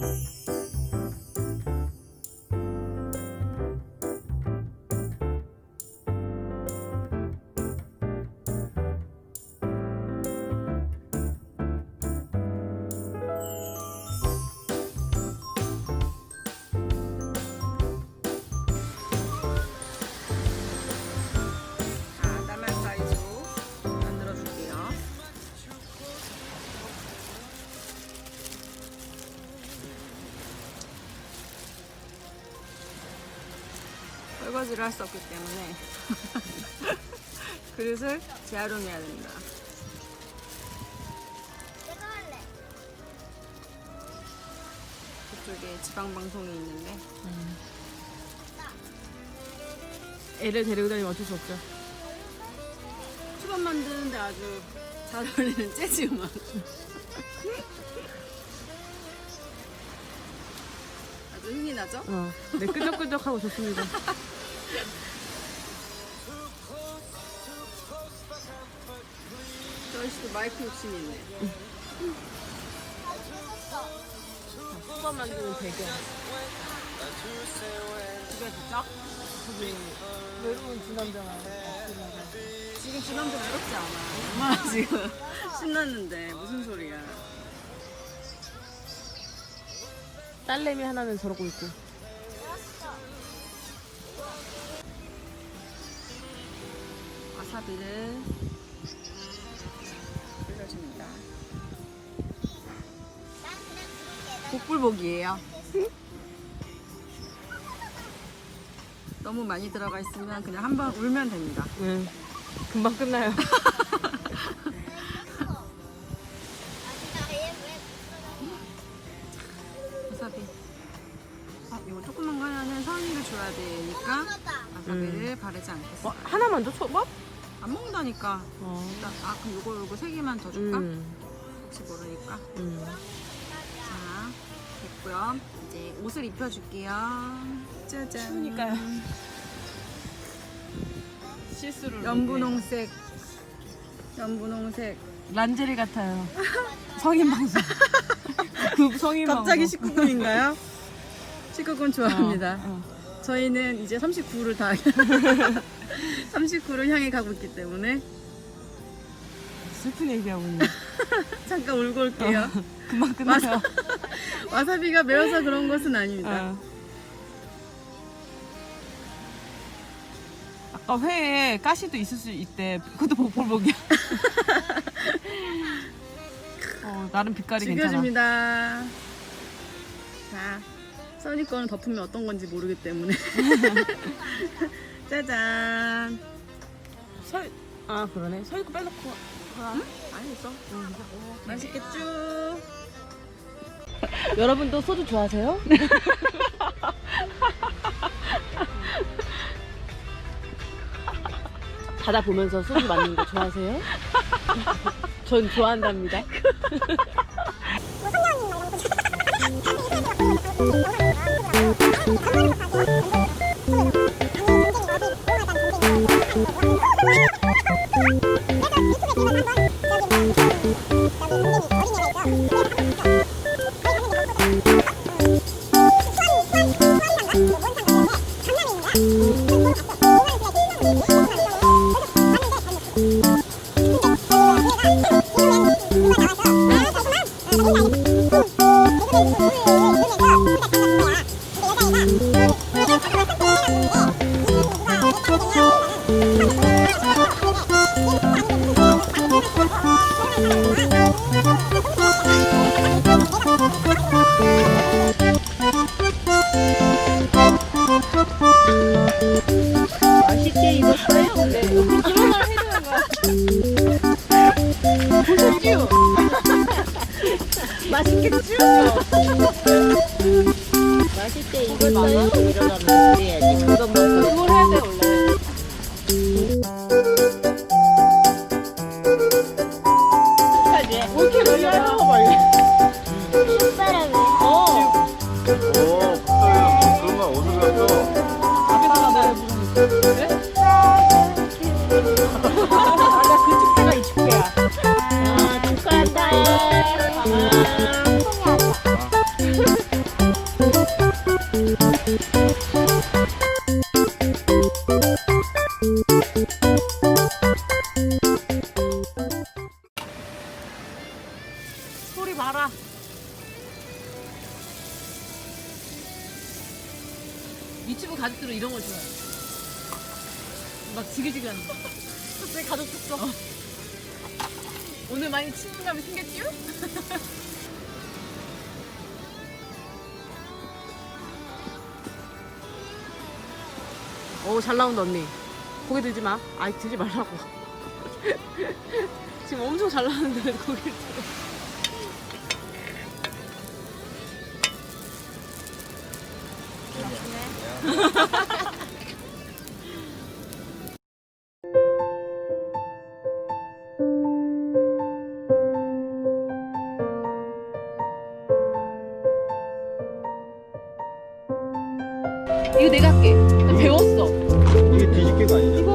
자, 설거지를 할 수 없기 때문에 그릇을 재활용해야 됩니다. 내가 할래. 그쪽에 지방 방송이 있는데 애를 데리고 다니면 어쩔 수 없죠. 초밥 만드는데 아주 잘 어울리는 재즈 음악. 아주 흥이 나죠? 어. 네, 끄적끄적하고 좋습니다. 저희 씨도 마이크 욕심이 있네. 소바 만드는 배경. 집에 진짜? 저기 외로운 지남자가 지금 지난주 외롭지 않아. 엄마 지금 신났는데 무슨 소리야. 딸내미 하나는 저러고 있고. 와사비를 부를게. 복불복이에요. 너무 많이 들어가 있으면 그냥 한 번 울면 됩니다. 응. 금방 끝나요. 와사비. 아, 이거 조그만 거 하나는 서은이를 줘야 되니까 와사비를 바르지 않겠어. 어, 하나만 더 초밥? 안 먹는다니까. 어. 일단, 아, 그럼 요거 요거 세 개만 더 줄까? 음. 혹시 모르니까. 음. 자, 됐고요. 이제 옷을 입혀줄게요. 짜잔. 추우니까요. 실수를. 연분홍색. 연분홍색. 란제리 같아요. 성인 방송. 급 성인 갑자기 방송. 19금인가요? 19금 좋아합니다. 어, 저희는 이제 39를 다 39를 향해 가고 있기 때문에 어. 슬픈 얘기하고 있네. 잠깐 울고 올게요. 금방 끝나요. 와사비가 매워서 그런 것은 아닙니다. 어. 아까 회에 가시도 있을 수 있대. 그것도 복불복이야. 어, 나름 빛깔이 괜찮아. 죽여줍니다. 자, 써니 거는 덮으면 어떤 건지 모르기 때문에. 짜잔. 설, 아 그러네. 설거 빼놓고. 응? 아니 있어. 맛있겠죠? 여러분도 소주 좋아하세요? 바다 보면서 소주 맞는 거 좋아하세요? 전 좋아한답니다. Oh, my God. 맛있겠죠? 맛있게 익었어요? 이러면 소리 봐라. 유튜브 가족들은 이런 걸 좋아해. 막 지글지글하는 거. 내 가족 특성. 어. 오늘 많이 친근감이 생겼지요? 오, 잘 나온다, 언니. 고개 들지 마. 아이, 들지 말라고. 지금 엄청 잘 나오는데 왜 고개를 들어. 이거 내가 할게. 나 배웠어. 이게 뒤집개가 아니냐?